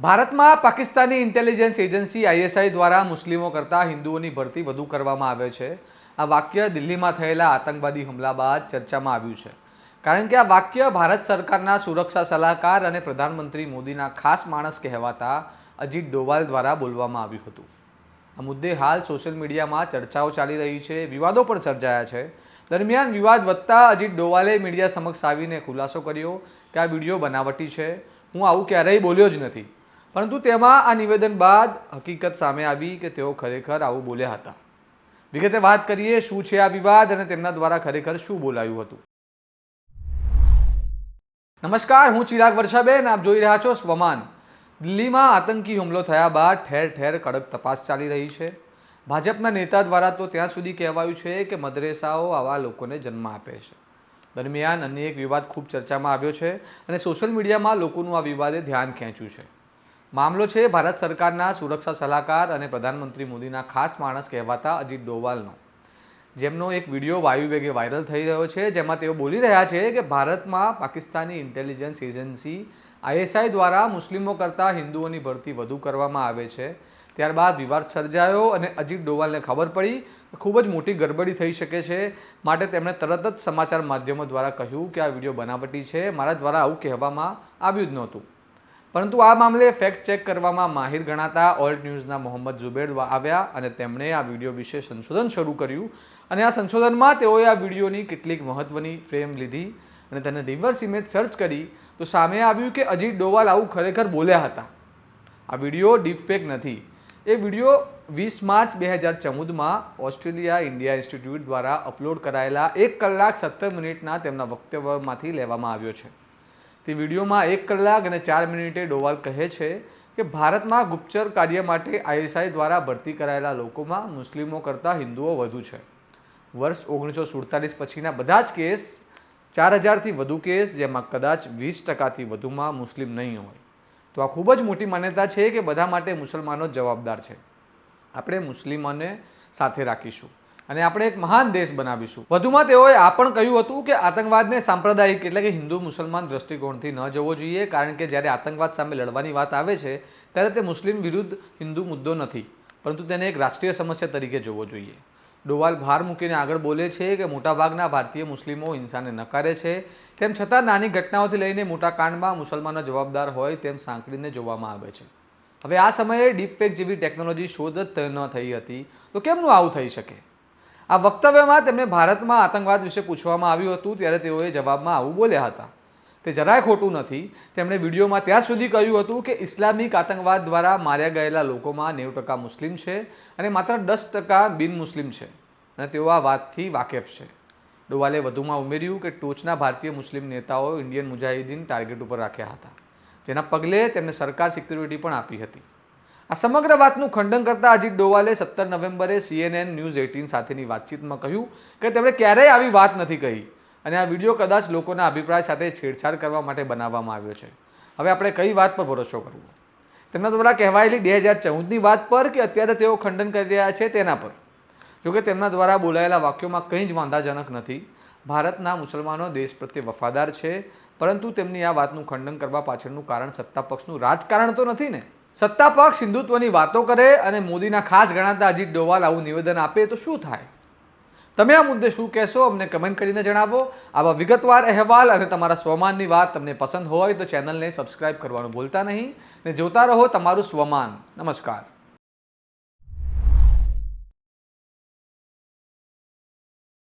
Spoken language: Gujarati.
ભારતમાં પાકિસ્તાની ઇન્ટેલિજન્સ એજન્સી આઈએસઆઈ દ્વારા મુસ્લિમો કરતાં હિન્દુઓની ભરતી વધુ કરવામાં આવે છે. આ વાક્ય દિલ્હીમાં થયેલા આતંકવાદી હુમલા બાદ ચર્ચામાં આવ્યું છે. કારણ કે આ વાક્ય ભારત સરકારના સુરક્ષા સલાહકાર અને પ્રધાનમંત્રી મોદીના ખાસ માણસ કહેવાતા અજીત ડોવાલ દ્વારા બોલવામાં આવ્યું હતું. આ મુદ્દે હાલ સોશિયલ મીડિયામાં ચર્ચાઓ ચાલી રહી છે, વિવાદો પણ સર્જાયા છે. દરમિયાન વિવાદ વધતા અજીત ડોવાલે મીડિયા સમક્ષ આવીને ખુલાસો કર્યો કે આ વીડિયો બનાવટી છે. હું આવું ક્યારેય બોલ્યો જ નથી. પરંતુ તેમાં આ નિવેદન બાદ હકીકત સામે આવી કે તેઓ ખરેખર આવું બોલ્યા હતા. વિગતે વાત કરીએ, શું છે આ વિવાદ અને તેમના દ્વારા ખરેખર શું બોલાયું હતું? નમસ્કાર, હું ચિરાગ વર્ષાબેન, આપ જોઈ રહ્યા છો સ્વમાન. દિલ્હીમાં આતંકી હુમલો થયા બાદ ઠેર ઠેર કડક તપાસ ચાલી રહી છે. ભાજપના નેતા દ્વારા તો ત્યાં સુધી કહેવાયું છે કે મદ્રેસાઓ આવા લોકોને જન્મ આપે છે. દરમિયાન અન્ય એક વિવાદ ખૂબ ચર્ચામાં આવ્યો છે અને સોશિયલ મીડિયામાં લોકોનું આ વિવાદે ધ્યાન ખેંચ્યું છે. મામલો છે, ભારત સરકારના સુરક્ષા સલાહકાર અને પ્રધાનમંત્રી મોદીના ખાસ માણસ કહેવાતા અજીત ડોવાલનો. જેમનો એક વીડિયો વાયુવેગે વાયરલ થઈ રહ્યો છે, જેમાં તેઓ બોલી રહ્યા છે કે ભારતમાં પાકિસ્તાની ઇન્ટેલિજન્સ એજન્સી આઈએસઆઈ દ્વારા મુસ્લિમો કરતાં હિન્દુઓની ભરતી વધુ કરવામાં આવે છે. ત્યારબાદ વિવાદ સર્જાયો અને અજીત ડોવાલને ખબર પડી ખૂબ જ મોટી ગડબડી થઈ શકે છે માટે તેમણે તરત જ સમાચાર માધ્યમો દ્વારા કહ્યું કે આ વીડિયો બનાવટી છે. મારા દ્વારા આવું કહેવામાં આવ્યું જ નહોતું. પરંતુ આ મામલે ફેક્ટ ચેક કરવામાં માહિર ગણાતા ઓલ્ટ ન્યૂઝના મોહમ્મદ ઝુબેર આવ્યા અને તેમણે આ વીડિયો વિશે સંશોધન શરૂ કર્યું અને આ સંશોધનમાં તેઓએ આ વિડીયોની કેટલીક મહત્વની ફ્રેમ લીધી અને તેને રિવર્સ ઇમેજ સર્ચ કરી તો સામે આવ્યું કે અજીત ડોવાલ આવું ખરેખર બોલ્યા હતા. આ વીડિયો ડીપફેક નથી. એ વીડિયો વીસ માર્ચ બે હજાર ચૌદમાં ઓસ્ટ્રેલિયા ઇન્ડિયા ઇન્સ્ટિટ્યૂટ દ્વારા અપલોડ કરાયેલા એક કલાક સત્તર મિનિટના તેમના વક્તવ્યમાંથી લેવામાં આવ્યો છે. તે વિડીયોમાં એક કલાક અને ચાર મિનિટે ડોવાલ કહે છે કે ભારતમાં ગુપ્તચર કાર્ય માટે આઈએસઆઈ દ્વારા ભરતી કરાયેલા લોકોમાં મુસ્લિમો કરતાં હિન્દુઓ વધુ છે. વર્ષ ઓગણીસો સુડતાલીસ પછીના બધા જ કેસ ચાર હજારથી વધુ કેસ જેમાં કદાચ વીસ ટકાથી વધુમાં મુસ્લિમ નહીં હોય. તો આ ખૂબ જ મોટી માન્યતા છે કે બધા માટે મુસલમાનો જવાબદાર છે. આપણે મુસ્લિમોને સાથે રાખીશું. અને આપણે એક મહાન દેશ બનાવીશું. વધુમાં તેઓએ આ પણ કહ્યું હતું કે આતંકવાદને સાંપ્રદાયિક એટલે કે હિન્દુ મુસલમાન દ્રષ્ટિકોણથી ન જવો જોઈએ કારણ કે જ્યારે આતંકવાદ સામે લડવાની વાત આવે છે, ત્યારે તે મુસ્લિમ વિરુદ્ધ હિન્દુ મુદ્દો નથી. પરંતુ તેને એક રાષ્ટ્રીય સમસ્યા તરીકે જોવો જોઈએ. ડોવાલ ભાર મૂકીને આગળ બોલે છે કે મોટાભાગના ભારતીય મુસ્લિમો હિંસાને નકારે છે. તેમ છતાં નાની ઘટનાઓથી લઈને મોટા કાંડમાં મુસલમાનો જવાબદાર હોય તેમ સાંકળીને જોવામાં આવે છે. હવે આ સમયે ડીપફેક જેવી ટેકનોલોજી શોધ જ ન થઈ હતી. તો કેમનું આવું થઈ શકે? આ વક્તવ્યમાં તેમને ભારતમાં આતંકવાદ વિશે પૂછવામાં આવ્યું હતું, ત્યારે તેઓએ જવાબમાં આવું બોલ્યા હતા. તે જરાય ખોટું નથી. તેમણે વિડીયોમાં ત્યાં સુધી કહ્યું હતું કે ઇસ્લામિક આતંકવાદ દ્વારા માર્યા ગયેલા લોકોમાં નેવું ટકા મુસ્લિમ છે અને માત્ર દસ ટકા બિન મુસ્લિમ છે. અને તેઓ આ વાતથી વાકેફ છે. ડોવાલે વધુમાં ઉમેર્યું કે ટોચના ભારતીય મુસ્લિમ નેતાઓ ઇન્ડિયન મુજાહિદીન ટાર્ગેટ ઉપર રાખ્યા હતા. જેના પગલે તેમને સરકાર સિક્યુરિટી પણ આપી હતી. આ સમગ્ર વાતનું ખંડન કરતા અજીત ડોવાલે સત્તર નવેમ્બરે સીએનએન ન્યૂઝ એટીન સાથેની વાતચીતમાં કહ્યું કે તેમણે ક્યારેય આવી વાત નથી કહી અને આ વીડિયો કદાચ લોકોના અભિપ્રાય સાથે છેડછાડ કરવા માટે બનાવવામાં આવ્યો છે. હવે આપણે કઈ વાત પર ભરોસો કરવો? તેમના દ્વારા કહેવાયેલી બે હજાર ચૌદની વાત પર કે અત્યારે તેઓ ખંડન કરી રહ્યા છે તેના પર? જોકે તેમના દ્વારા બોલાયેલા વાક્યોમાં કંઈ જ વાંધાજનક નથી. ભારતના મુસલમાનો દેશ પ્રત્યે વફાદાર છે, પરંતુ તેમની આ વાતનું ખંડન કરવા પાછળનું કારણ સત્તા પક્ષનું રાજકારણ તો નથી ને? સત્તા પક્ષ હિન્દુત્વની વાતો કરે અને મોદીના ખાસ ગણાતા અજીત ડોવાલ આવું નિવેદન આપે તો શું થાય? તમે આ મુદ્દે શું કહેશો અમને કમેન્ટ કરીને જણાવો. આવા વિગતવાર અહેવાલ અને તમારા સ્વમાનની વાત તમને પસંદ હોય તો ચેનલને સબસ્ક્રાઇબ કરવાનું ભૂલતા નહીં. ને જોતા રહો તમારું સ્વમાન. નમસ્કાર.